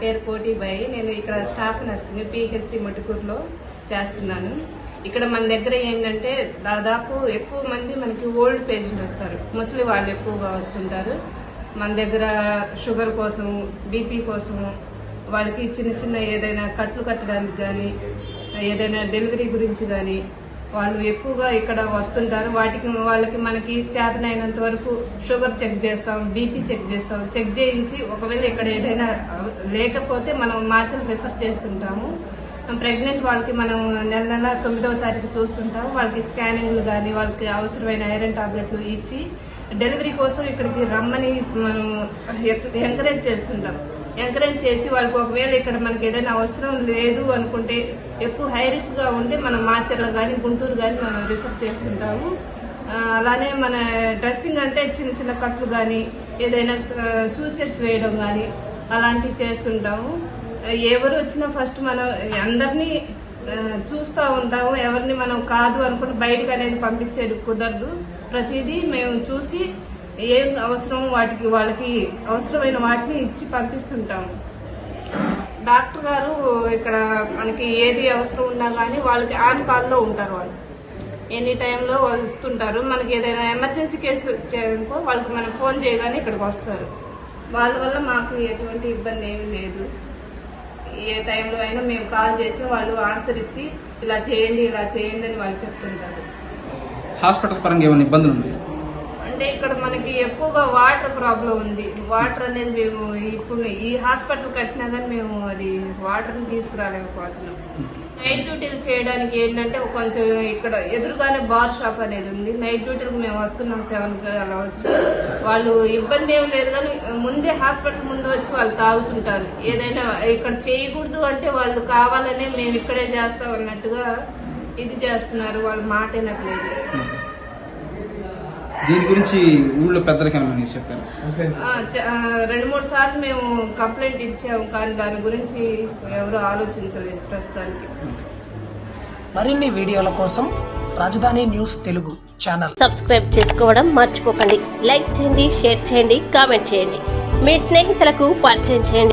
పేరు కోటిబాయి నేను ఇక్కడ స్టాఫ్ నర్సింగ్ పిహెచ్సి మటుకూరులో చేస్తున్నాను. ఇక్కడ మన దగ్గర ఏంటంటే దాదాపు ఎక్కువ మంది మనకి ఓల్డ్ పేషెంట్ వస్తారు. ముసలి వాళ్ళు ఎక్కువగా వస్తుంటారు. మన దగ్గర షుగర్ కోసం బీపీ కోసం వాళ్ళకి చిన్న చిన్న ఏదైనా కట్లు కట్టడానికి కానీ ఏదైనా డెలివరీ గురించి కానీ వాళ్ళు ఎక్కువగా ఇక్కడ వస్తుంటారు. వాటికి వాళ్ళకి మనకి చేతనైనంత వరకు షుగర్ చెక్ చేస్తాం బీపీ చెక్ చేస్తాం. చెక్ చేయించి ఒకవేళ ఇక్కడ ఏదైనా లేకపోతే మనం మార్చలు రిఫర్ చేస్తుంటాము. ప్రెగ్నెంట్ వాళ్ళకి మనం నెల నెల తొమ్మిదవ తారీఖు చూస్తుంటాం. వాళ్ళకి స్కానింగ్లు కానీ వాళ్ళకి అవసరమైన ఐరన్ టాబ్లెట్లు ఇచ్చి డెలివరీ కోసం ఇక్కడికి రమ్మని మనం ఎంకరేజ్ చేస్తుంటాం. ఎంకరేజ్ చేసి వాళ్ళకి ఒకవేళ ఇక్కడ మనకి ఏదైనా అవసరం లేదు అనుకుంటే ఎక్కువ హై రిస్క్గా ఉంటే మనం మాచర్ల కానీ గుంటూరు కానీ మనం రిఫర్ చేస్తుంటాము. అలానే మన డ్రెస్సింగ్ అంటే చిన్న చిన్న కట్లు కానీ ఏదైనా సూచర్స్ వేయడం కానీ అలాంటివి చేస్తుంటాము. ఎవరు వచ్చినా ఫస్ట్ మనం అందరినీ చూస్తూ ఉంటాము. ఎవరిని మనం కాదు అనుకుని బయటకు అనేది పంపించేది కుదరదు. ప్రతిదీ మేము చూసి ఏం అవసరం వాటికి వాళ్ళకి అవసరమైన వాటిని ఇచ్చి పంపిస్తుంటాము. డాక్టర్ గారు ఇక్కడ మనకి ఏది అవసరం ఉన్నా కానీ వాళ్ళకి ఆన్ కాల్లో ఉంటారు వాళ్ళు. ఎనీ టైంలో వస్తుంటారు. మనకి ఏదైనా ఎమర్జెన్సీ కేసు వచ్చాయనుకో వాళ్ళకి మనం ఫోన్ చేయగానే ఇక్కడికి వస్తారు. వాళ్ళ వల్ల మాకు ఎటువంటి ఇబ్బంది ఏమీ లేదు. ఏ టైంలో అయినా మేము కాల్ చేసినా వాళ్ళు ఆన్సర్ ఇచ్చి ఇలా చేయండి ఇలా చేయండి అని వాళ్ళు చెప్తుంటారు. హాస్పిటల్ పరంగా ఏమైనా ఇబ్బందులు ఉన్నాయి? అంటే ఇక్కడ మనకి ఎక్కువగా వాటర్ ప్రాబ్లం ఉంది. వాటర్ అనేది మేము ఇప్పుడు ఈ హాస్పిటల్ కట్టినా కానీ మేము అది వాటర్ని తీసుకురాలేకపోతున్నాం. నైట్ డ్యూటీలు చేయడానికి ఏంటంటే కొంచెం ఇక్కడ ఎదురుగానే బార్ షాప్ అనేది ఉంది. నైట్ డ్యూటీలకు మేము వస్తున్నాం సెవెన్కి అలా వచ్చి. వాళ్ళు ఇబ్బంది ఏం లేదు కానీ ముందే హాస్పిటల్ ముందు వచ్చి వాళ్ళు తాగుతుంటారు. ఏదైనా ఇక్కడ చేయకూడదు అంటే వాళ్ళు కావాలనే మేము ఇక్కడే చేస్తాం అన్నట్టుగా ఇది చేస్తున్నారు. వాళ్ళు మాట వినట్లేదు. దీని గురించి ఊళ్ళో పెద్దలకి మీరు చెప్పారు? రెండు మూడు సార్లు మేము కంప్లైంట్ ఇచ్చాము కానీ దాని గురించి ఎవరు ఆలోచించలేదు ప్రస్తుతానికి. మరిన్ని వీడియోల కోసం రాజధాని న్యూస్ తెలుగు ఛానల్. సబ్స్క్రైబ్ చేసుకోవడం మర్చిపోకండి. లైక్ చేయండి షేర్ చేయండి కామెంట్ చేయండి. మీ స్నేహితులకు పరిచయం చేయండి.